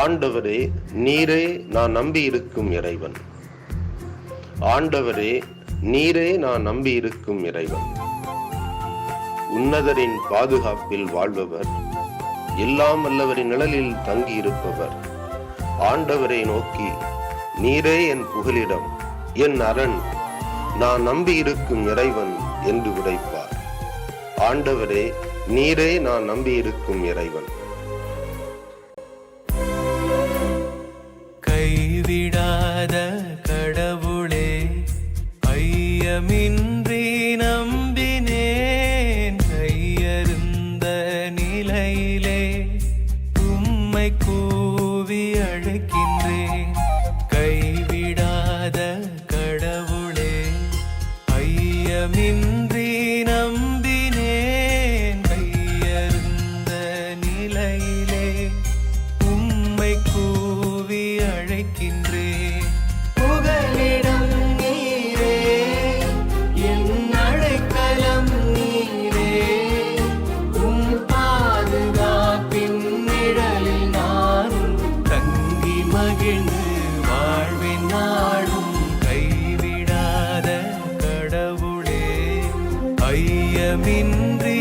ஆண்டவரே நீரே நான் நம்பி இருக்கும் இறைவன். ஆண்டவரே நீரே நான் நம்பி இருக்கும் இறைவன். உன்னதரின் பாதுகாப்பில் வாழ்பவர் எல்லாம் வல்லவரின் நிழலில் தங்கி இருப்பவர் ஆண்டவரை நோக்கி நீரே என் புகலிடம் என் அரண் நான் நம்பி இருக்கும் இறைவன் என்று உரைப்பார் ஆண்டவரே நீரே நான் நம்பி இருக்கும் இறைவன். ஐயமின்றி நம்பினேன். கையறிந்த நிலையிலே உம்மை கூவி அழைக்கின்றேன். கைவிடாத கடவுளே ஐயமின்றி நம்பினேன். கையறிந்த நிலையிலே உம்மை கூவி அழைக்கின்றேன். புகலிடம் மகிழ்ந்து வாழ்வின் நாடும் கைவிடாத கடவுளே ஐயமின்றி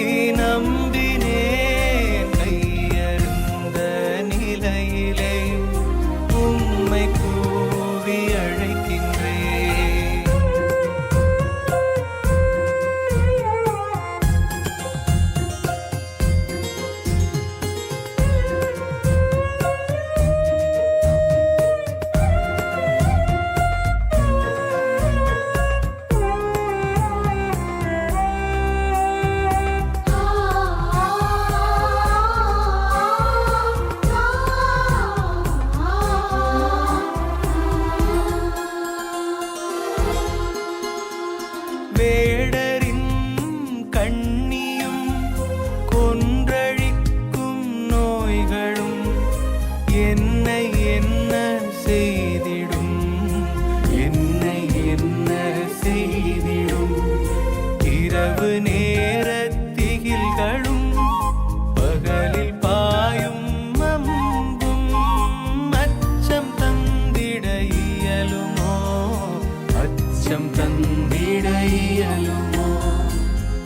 வெளிச்சம் தந்திட இயலுமோ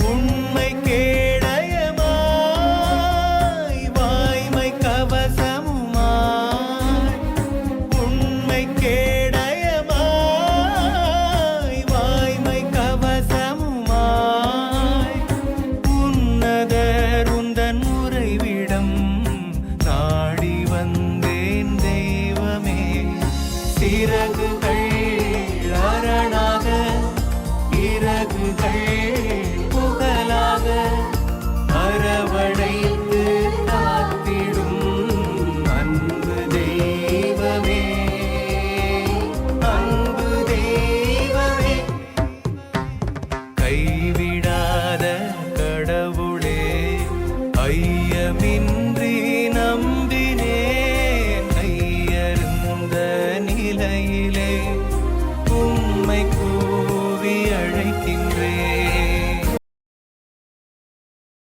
உண்மை கேடயமாய் வாய்மை கவசமுமாய் உண்மை கேடயமாய் வாய்மை கவசமுமாய் உன்னதர் உந்தன் உறைவிடம் நாடி வந்தேன் தெய்வமே. சிறகு yeah.